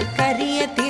கரிய